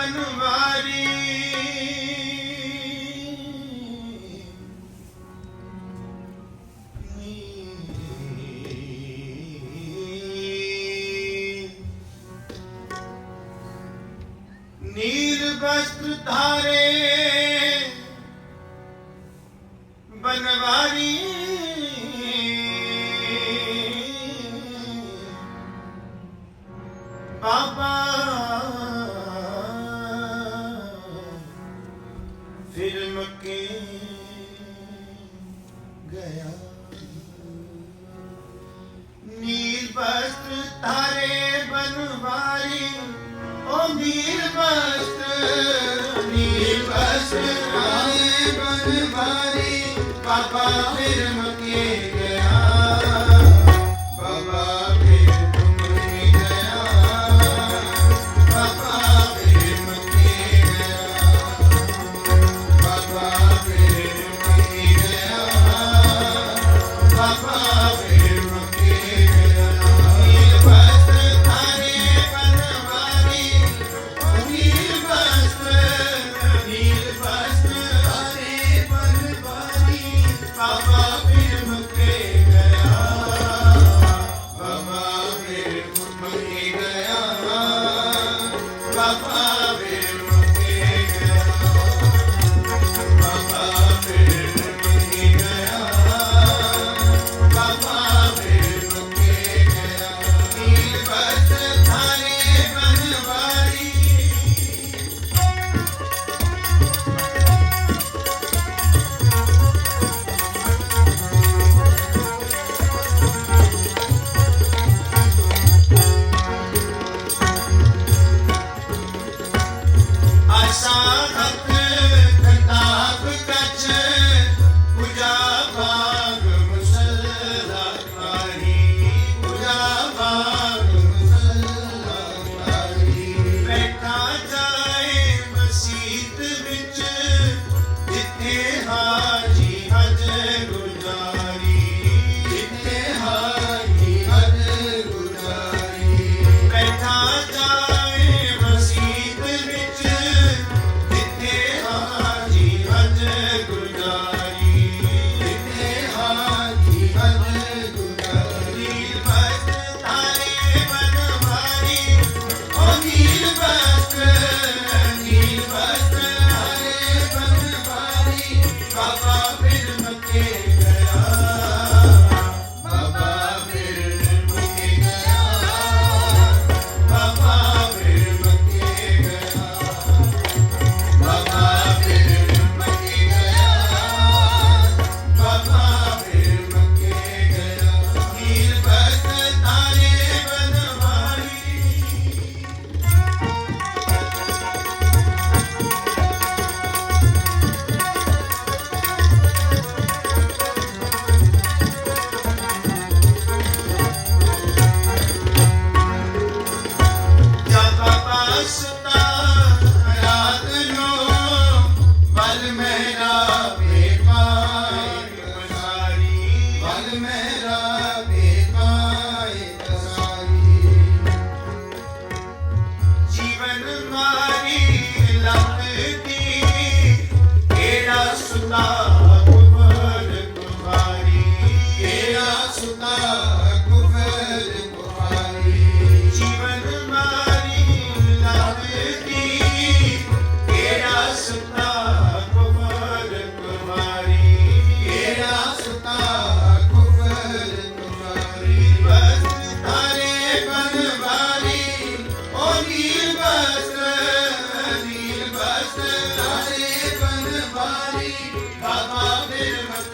I know. ਫਿਰ ਮੱਕੇ ਗਿਆ।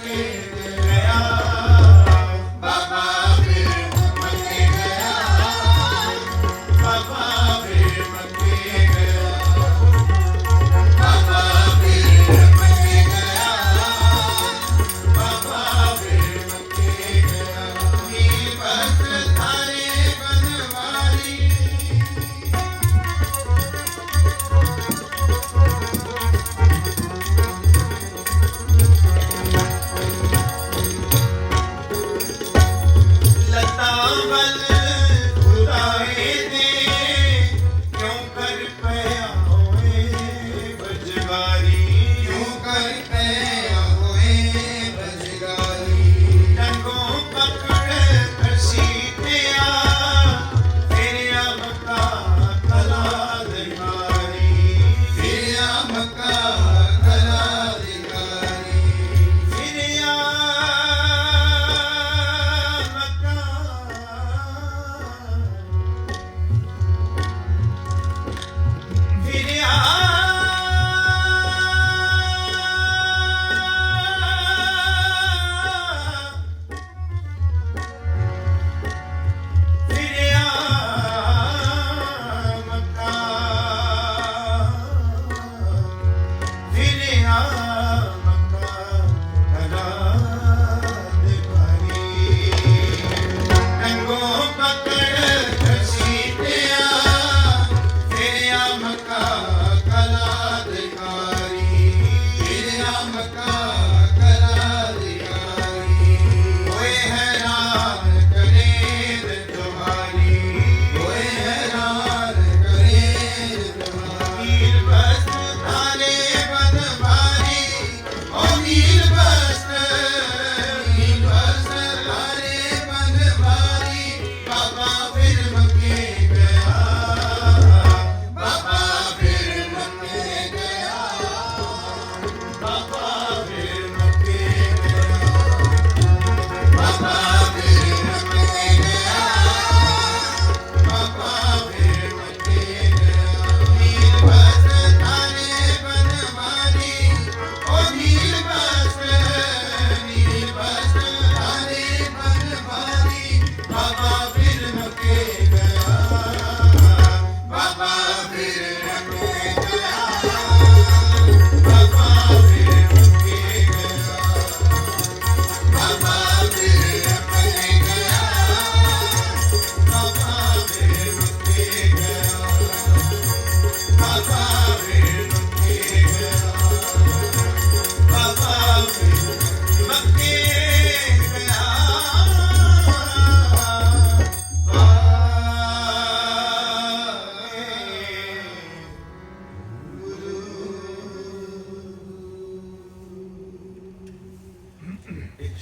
Amen.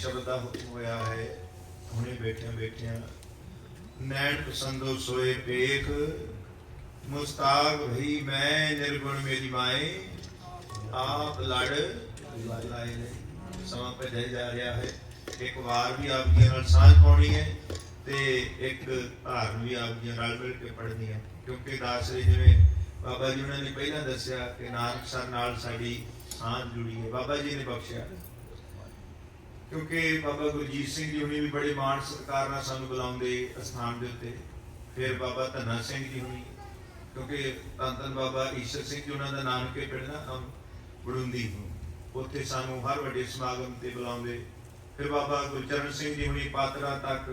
ਸ਼ਬਦ ਦਾ ਹੁਕਮ ਹੋਇਆ ਹੈ, ਹੁਣੇ ਬੈਠਿਆਂ ਬੈਠਿਆਂ। ਨੈਣ ਪਸੰਦੋ ਸੋਏ ਪੇਖ, ਮੁਸਤਾਕ ਭਈ ਮੈਂ ਨਿਰਗੁਣ ਮੇਰੀ ਮਾਏ। ਆਪ ਲੜ, ਲਾਏ ਨੇ। ਸਮਾਂ ਭਜਿਆ ਜਾ ਰਿਹਾ ਹੈ। ਇੱਕ ਵਾਰ ਵੀ ਆਪ ਜੀ ਨਾਲ ਸਾਂਝ ਪਾਉਣੀ ਹੈ ਤੇ ਇੱਕ ਧਾਰਨ ਵੀ ਆਪ ਜੀ ਨਾਲ ਮਿਲ ਕੇ ਪੜ੍ਹਨੀ ਹੈ। ਕਿਉਂਕਿ ਦਾਸ ਜੀ ਜਿਵੇਂ ਬਾਬਾ ਜੀ ਉਹਨਾਂ ਨੇ ਪਹਿਲਾਂ ਦੱਸਿਆ ਕਿ ਨਾਨਕ ਸਰ ਨਾਲ ਸਾਡੀ ਸਾਂਝ ਜੁੜੀ ਹੈ। ਬਾਬਾ ਜੀ ਨੇ ਬਖਸ਼ਿਆ। ਕਿਉਂਕਿ ਬਾਬਾ ਗੁਰਜੀਤ ਸਿੰਘ ਜੀ ਹੁਣੀ ਵੀ ਬੜੇ ਮਾਣ ਸਤਿਕਾਰ ਨਾਲ ਸਾਨੂੰ ਬੁਲਾਉਂਦੇ ਅਸਥਾਨ ਦੇ ਉੱਤੇ। ਫਿਰ ਬਾਬਾ ਧੰਨਾ ਸਿੰਘ ਜੀ ਹੁਣੀ, ਕਿਉਂਕਿ ਧੰਨ ਧੰਨ ਬਾਬਾ ਈਸ਼ਰ ਸਿੰਘ ਜੀ ਉਹਨਾਂ ਦਾ ਨਾਮ ਕੇ ਪਿੰਡ ਨਾ ਅਮ ਬੜੁੰਦੀ ਉੱਥੇ ਸਾਨੂੰ ਹਰ ਵੱਡੇ ਸਮਾਗਮ ਤੇ ਬੁਲਾਉਂਦੇ। ਫਿਰ ਬਾਬਾ ਗੁਰਚਰਨ ਸਿੰਘ ਜੀ ਹੁਣੀ ਪਾਤਰਾ ਤੱਕ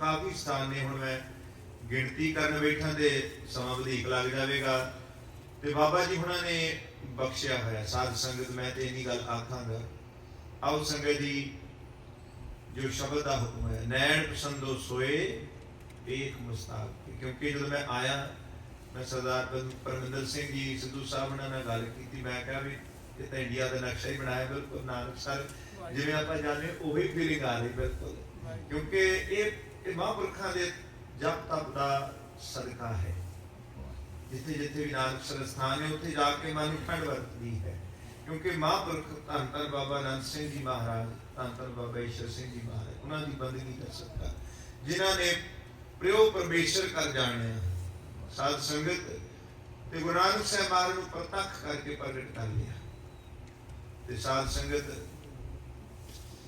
ਕਾਫੀ ਸਥਾਨ ਨੇ। ਹੁਣ ਮੈਂ ਗਿਣਤੀ ਕਰਨ ਬੈਠਾ ਦੇ ਸਮਾਂ ਵਧੇਕ ਲੱਗ ਜਾਵੇਗਾ। ਤੇ ਬਾਬਾ ਜੀ ਹੁਣਾਂ ਨੇ ਬਖਸ਼ਿਆ ਹੋਇਆ, ਸਾਧ ਸੰਗਤ, ਮੈਂ ਤੇ ਇੰਨੀ ਗੱਲ ਆਖਾਂਗਾ। ਆਓ ਸੰਗਤ ਜੀ, ਜੋ ਸ਼ਬਦ ਦਾ ਹੁਕਮ ਹੈ, ਨੈਣ ਪਸੰਦੋ ਸੋਏ, ਏਕ ਮੁਸਤਾਕ। ਕਿਉਂਕਿ ਜਦੋਂ ਮੈਂ ਆਇਆ, ਮੈਂ ਸਰਦਾਰ ਪਰਮਿੰਦਰ ਸਿੰਘ ਜੀ, ਸਿੱਧੂ ਸਾਹਿਬ ਉਹਨਾਂ ਨਾਲ ਗੱਲ ਕੀਤੀ, ਮੈਂ ਕਿਹਾ ਵੀ ਇਹ ਤਾਂ ਇੰਡੀਆ ਦਾ ਨਕਸ਼ਾ ਹੀ ਬਣਾਇਆ, ਬਿਲਕੁਲ ਨਾਨਕ ਸਰ। ਜਿਵੇਂ ਆਪਾਂ ਜਾਣਦੇ ਉਹੀ ਫੀਲਿੰਗ ਆ ਰਹੀ, ਬਿਲਕੁਲ। ਕਿਉਂਕਿ ਇਹ ਇਹ ਮਹਾਂਪੁਰਖਾਂ ਦੇ ਜਪ ਤਪ ਦਾ ਸਦਕਾ ਹੈ। ਜਿੱਥੇ ਜਿੱਥੇ ਵੀ ਨਾਨਕ ਸਰ ਸਥਾਨ ਹੈ, ਉੱਥੇ ਜਾ ਕੇ ਮਨ ਨੂੰ ਠੰਡ ਵਰਤਦੀ ਹੈ। ਕਿਉਂਕਿ ਮਹਾਂਪੁਰਖ ਧੰਨ ਧੰਨ ਬਾਬਾ ਅਨੰਦ ਸਿੰਘ ਜੀ ਮਹਾਰਾਜ ਧੰਨ ਧੰਨ ਬਾਬਾ ਈਸ਼ਰ ਸਿੰਘ ਜੀ ਮਹਾਰਾਜ, ਉਹਨਾਂ ਦੀ ਬੰਦਗੀ ਕਰ ਸਕਦਾ। ਜਿਨ੍ਹਾਂ ਨੇ ਪ੍ਰਯੋਗ ਪਰਮੇਸ਼ਰ ਕਰ ਜਾਣਿਆ ਸਾਧ ਸੰਗਤ ਤੇ ਗੁਰੂ ਨਾਨਕ ਸਾਹਿਬ ਮਹਾਰਾਜ ਨੂੰ ਪ੍ਰਤੱਖ ਕਰਕੇ ਪ੍ਰਗਟ ਕਰ ਲਿਆ। ਤੇ ਸਾਧ ਸੰਗਤ,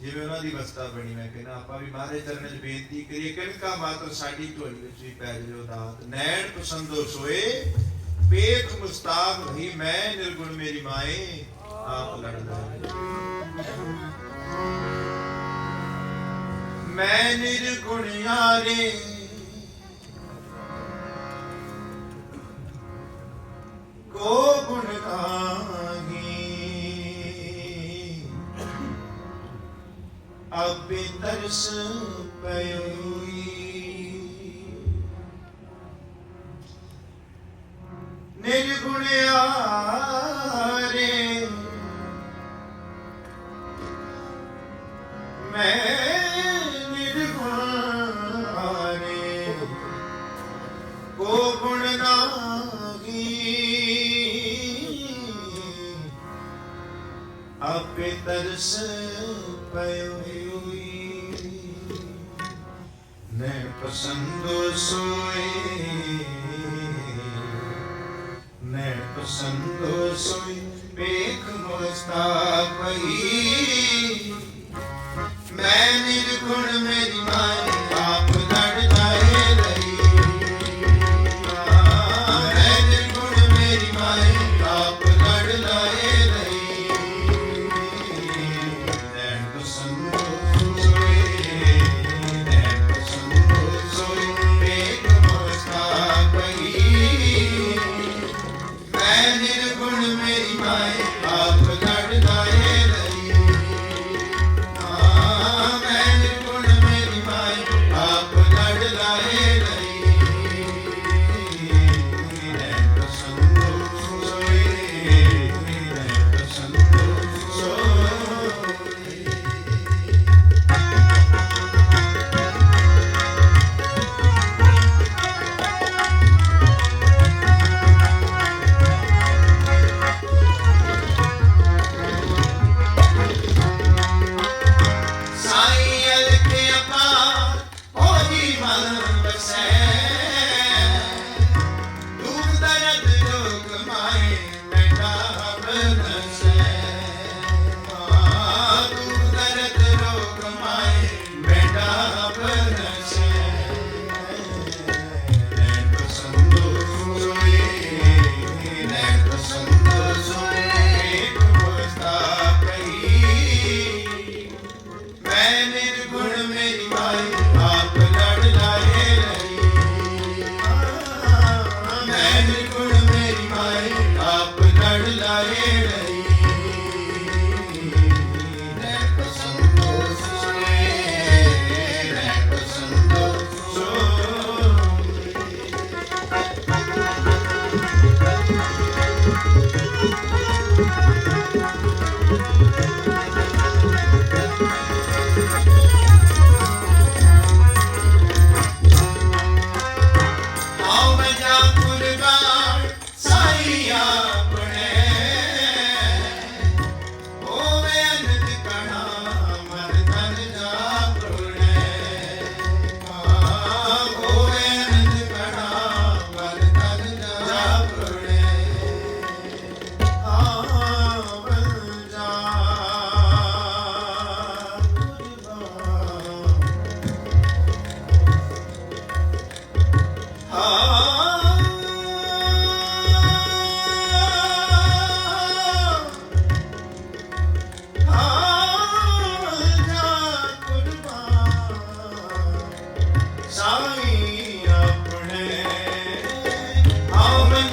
ਜਿਵੇਂ ਉਹਨਾਂ ਦੀ ਵਸਤਾ ਬਣੀ, ਮੈਂ ਕਹਿੰਦਾ ਆਪਾਂ ਵੀ ਮਹਾਰਾਜ ਚਰਨ 'ਚ ਬੇਨਤੀ ਕਰੀਏ, ਕਿਨਕਾ ਮਾਤਰ ਸਾਡੀ ਢੋਲੀ ਵਿੱਚ ਵੀ ਪੈ ਜਾਓ ਦਾਤ। ਨੈਣ ਪਸੰਦੋ ਸੋਏ ਪੇਖ ਮੁਸਤਾਕ ਭਈ ਮੈਂ ਨਿਰਗੁਣ ਮੇਰੀ ਮਾਏ। ਆਪ ਲੜਦਾ। ਮੈਂ ਨਿਰਗੁਣ ਯਾਰੇ ਕੋ ਗੁਣ ਕਾਹੀ ਅਬੇ ਤਰਸ ਪਇਓਈ ਆਪੇ ਤਰਸ ਪਇਓ ਹੋਈ। ਨੇ ਪਸੰਦੋ ਸੋਏ। ਨੇ ਪਸੰਦੋ ਸੋਈ ਵੇਖ ਮੁਸਤਾ ਪਈ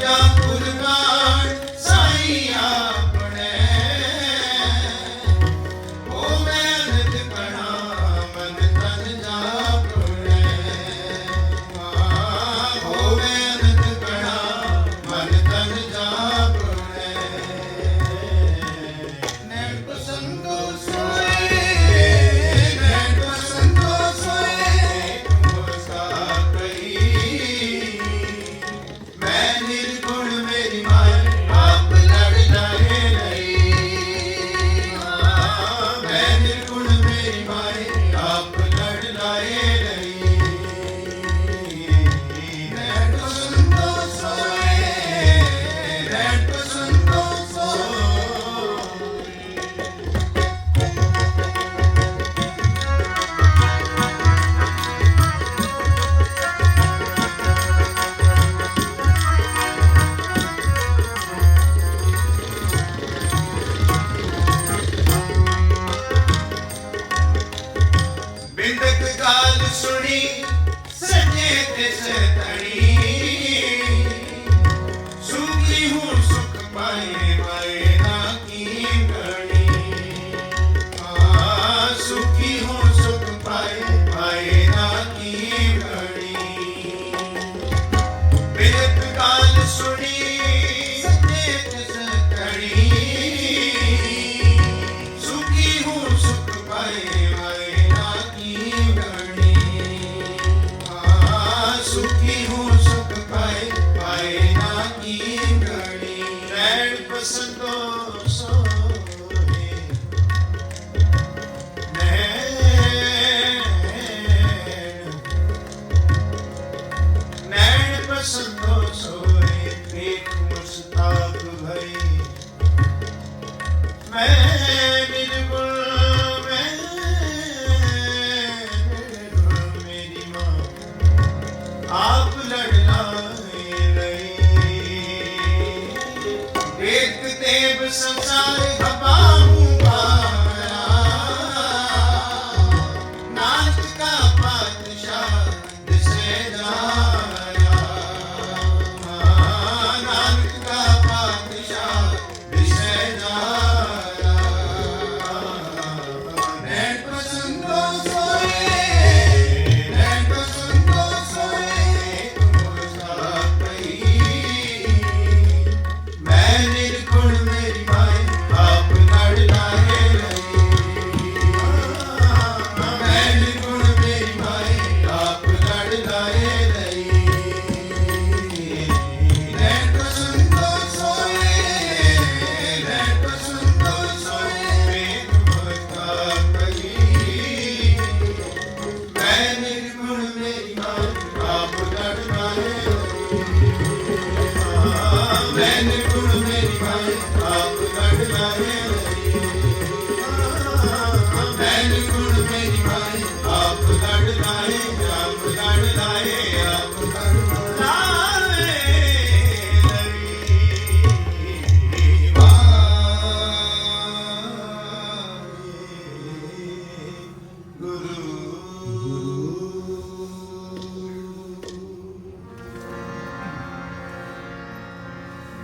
ਆਓ ਮੰਜਾ